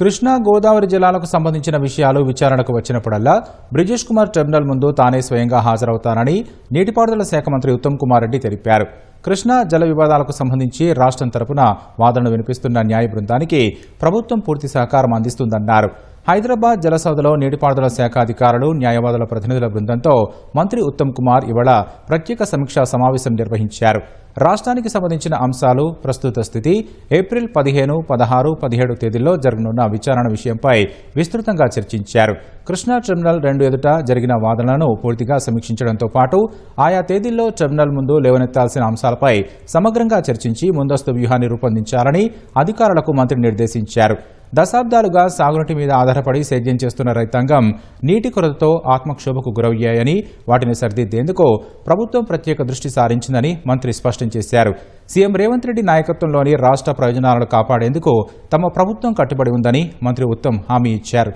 కృష్ణా గోదావరి జిల్లాలకు సంబంధించిన విషయాలు విచారణకు వచ్చినప్పుడల్లా బ్రిజేష్ కుమార్ ట్రిబ్యునల్ ముందు తానే స్వయంగా హాజరవుతానని నీటిపారుదల శాఖ మంత్రి ఉత్తమ్ కుమార్ రెడ్డి తెలిపారు. కృష్ణా జల వివాదాలకు సంబంధించి రాష్ట్రం తరపున వాదనలు వినిపిస్తున్న న్యాయ బృందానికి ప్రభుత్వం పూర్తి సహకారం అందిస్తుందన్నారు. హైదరాబాద్ జలసౌధలో నీటిపారుదల శాఖ అధికారులు న్యాయవాదుల ప్రతినిధుల బృందంతో మంత్రి ఉత్తమ్ కుమార్ ఇవాళ ప్రత్యేక సమీక్షా సమావేశం నిర్వహించారు. రాష్ట్రానికి సంబంధించిన అంశాలు ప్రస్తుత స్థితి ఏప్రిల్ పదిహేను పదహారు పదిహేడు తేదీల్లో జరగనున్న విచారణ విషయంపై విస్తృతంగా చర్చించారు. కృష్ణా ట్రిబ్యునల్ రెండు ఎదుట జరిగిన వాదనలను పూర్తిగా సమీక్షించడంతో పాటు ఆయా తేదీల్లో ట్రిబ్యునల్ ముందు లేవనెత్తాల్సిన అంశాలపై సమగ్రంగా చర్చించి ముందస్తు వ్యూహాన్ని రూపొందించాలని అధికారులకు మంత్రి నిర్దేశించారు. దశాబ్దాలుగా సాగునీటి మీద ఆధారపడి సేద్యం చేస్తున్న రైతాంగం నీటి కొరతతో ఆత్మక్షోభకు గురయ్యాయని వాటిని సరిదిద్దేందుకు ప్రభుత్వం ప్రత్యేక దృష్టి సారించిందని మంత్రి స్పష్టం చేశారు. సీఎం రేవంత్ రెడ్డి నాయకత్వంలోని రాష్ట్ర ప్రయోజనాలను కాపాడేందుకు తమ ప్రభుత్వం కట్టుబడి ఉందని మంత్రి ఉత్తమ్ హామీ ఇచ్చారు.